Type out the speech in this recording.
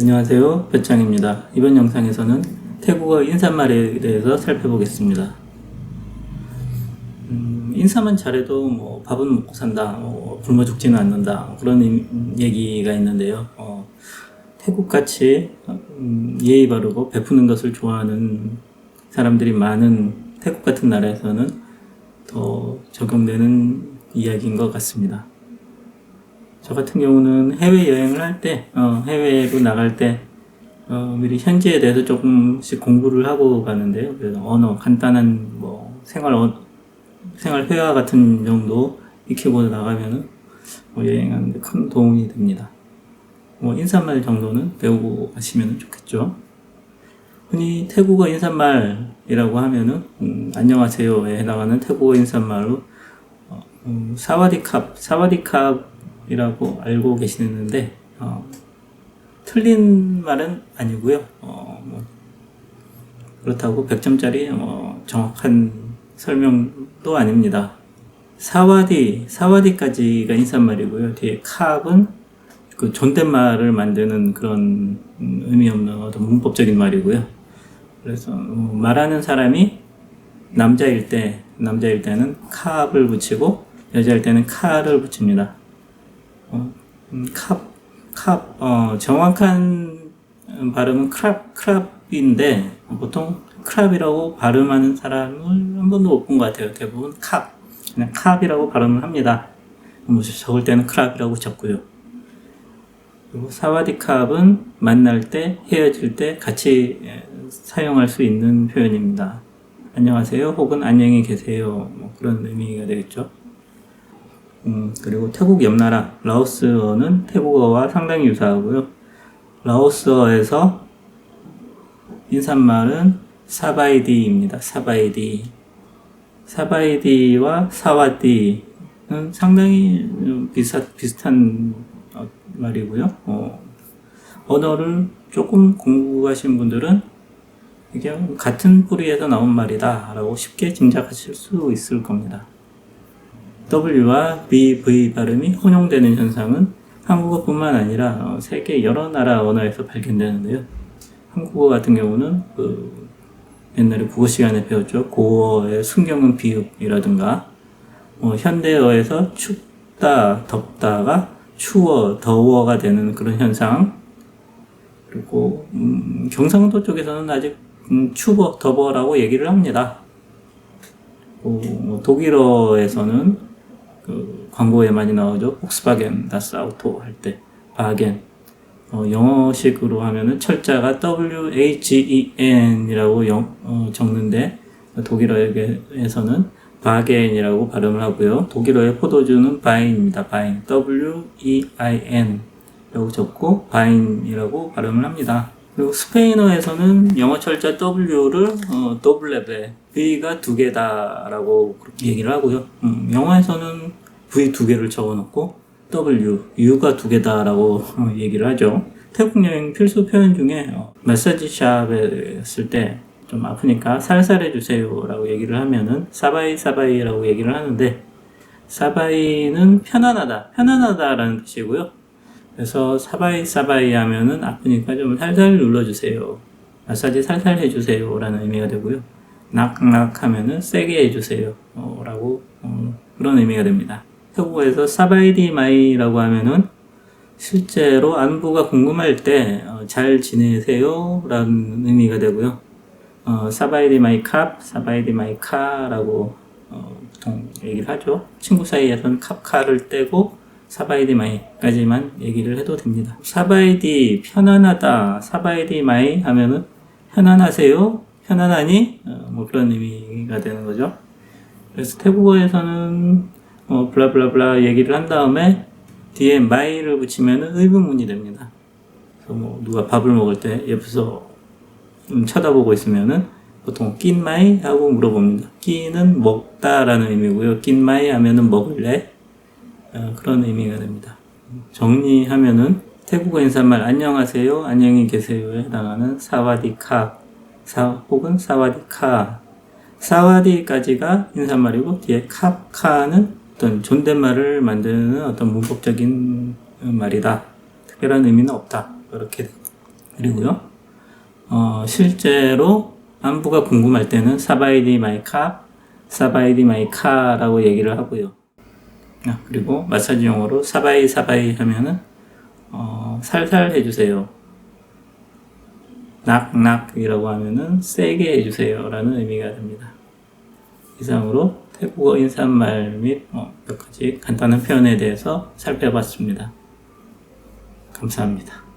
안녕하세요. 배짱입니다. 이번 영상에서는 태국어 인사말에 대해서 살펴보겠습니다. 음, 인사만 잘해도 뭐 밥은 먹고 산다, 뭐 굶어 죽지는 않는다 그런 임- 얘기가 있는데요. 어, 태국같이 음, 예의 바르고 베푸는 것을 좋아하는 사람들이 많은 태국 같은 나라에서는 더 적용되는 이야기인 것 같습니다. 저 같은 경우는 해외 여행을 할 때, 어, 해외로 나갈 때, 어, 미리 현지에 대해서 조금씩 공부를 하고 가는데요. 그래서 언어, 간단한 뭐 생활 어, 생활 회화 같은 정도 익히고 나가면은 뭐 여행하는데 큰 도움이 됩니다. 뭐 인사말 정도는 배우고 가시면 좋겠죠. 흔히 태국어 인사말이라고 하면은 음, 안녕하세요에 해당하는 태국어 인사말로 어, 음, 사와디캅, 사와디캅 이라고 알고 계시는데 어, 틀린 말은 아니고요. 어, 뭐 그렇다고 100점짜리 어, 정확한 설명도 아닙니다. 사와디, 사와디까지가 인사말이고요. 뒤에 캅은 그 존댓말을 만드는 그런 음, 의미 없는 어떤 문법적인 말이고요. 그래서 어, 말하는 사람이 남자일 때, 남자일 때는 캅을 붙이고 여자일 때는 카를 붙입니다. 어, 음, 캅, 캅, 어, 정확한 발음은 크랍, 크랍인데 보통 크랍이라고 발음하는 사람을 한 번도 못 본 것 같아요. 대부분 캅, 그냥 캅이라고 발음을 합니다. 뭐 적을 때는 크랍이라고 적고요. 그리고 사와디캅은 만날 때, 헤어질 때 같이 예, 사용할 수 있는 표현입니다. 안녕하세요 혹은 안녕히 계세요 뭐 그런 의미가 되겠죠. 음, 그리고 태국 옆나라 라오스어는 태국어와 상당히 유사하고요. 라오스어에서 인사말은 사바이디입니다. 사바이디. 사바이디와 사와디는 상당히 비슷, 비슷한 어, 말이고요. 어, 언어를 조금 공부하신 분들은 이게 같은 뿌리에서 나온 말이다 라고 쉽게 짐작하실 수 있을 겁니다. W와 B, V 발음이 혼용되는 현상은 한국어뿐만 아니라 어, 세계 여러 나라 언어에서 발견되는데요. 한국어 같은 경우는 그 옛날에 국어 시간에 배웠죠. 고어의 순경은 비읍이라든가 어, 현대어에서 춥다, 덥다가 추워, 더워가 되는 그런 현상 그리고 음, 경상도 쪽에서는 아직 음, 추워, 더워라고 얘기를 합니다. 어, 뭐 독일어에서는 그 광고에 많이 나오죠. 폭스바겐, 다스 아우토 할 때 바겐. 어, 영어식으로 하면은 철자가 W H E N이라고 영, 어, 적는데 독일어에서는 바겐이라고 발음을 하고요. 독일어의 포도주는 바인입니다. 바인. W E I N 라고 적고 바인이라고 발음을 합니다. 그리고 스페인어에서는 영어 철자 W를 어, 더블랩에 V가 두 개다라고 그렇게 얘기를 하고요. 음, 영어에서는 V 두 개를 적어놓고 W, U가 두 개다라고 어, 얘기를 하죠. 태국 여행 필수 표현 중에 어, 마사지 샵에 쓸때좀 아프니까 살살 해주세요라고 얘기를 하면은 사바이 사바이라고 얘기를 하는데 사바이는 편안하다, 편안하다라는 뜻이고요. 그래서 사바이 사바이 하면은 아프니까 좀 살살 눌러주세요. 마사지 살살 해주세요. 라는 의미가 되고요. 낙낙 하면은 세게 해주세요. 어, 라고 어, 그런 의미가 됩니다. 태국어에서 사바이디 마이라고 하면은 실제로 안부가 궁금할 때 잘 지내세요. 라는 의미가 되고요. 어, 사바이디 마이 캅, 사바이디 마이 카라고 어, 보통 얘기를 하죠. 친구 사이에서는 캅카를 떼고 사바이디 마이까지만 얘기를 해도 됩니다. 사바이디 편안하다, 사바이디 마이 하면은 편안하세요, 편안하니 어, 뭐 그런 의미가 되는 거죠. 그래서 태국어에서는 어, 블라블라블라 얘기를 한 다음에 뒤에 마이를 붙이면은 의문문이 됩니다. 뭐 누가 밥을 먹을 때 옆에서 음, 쳐다보고 있으면은 보통 낀 마이 하고 물어봅니다. 끼는 먹다라는 의미고요. 낀 마이 하면은 먹을래? 어, 그런 의미가 됩니다. 정리하면은 태국어 인사말 안녕하세요, 안녕히 계세요에 해당하는 사와디카, 사, 혹은 사와디카, 사와디까지가 인사말이고 뒤에 캅카는 어떤 존댓말을 만드는 어떤 문법적인 말이다. 특별한 의미는 없다. 그렇게 그리고요, 어, 실제로 안부가 궁금할 때는 사바이디 마이카, 사바이디 마이카라고 얘기를 하고요. 아, 그리고 마사지 용어로 사바이 사바이 하면은 어, 살살 해주세요. 낙낙이라고 하면은 세게 해주세요 라는 의미가 됩니다. 이상으로 태국어 인사말 및 어, 몇 가지 간단한 표현에 대해서 살펴봤습니다. 감사합니다.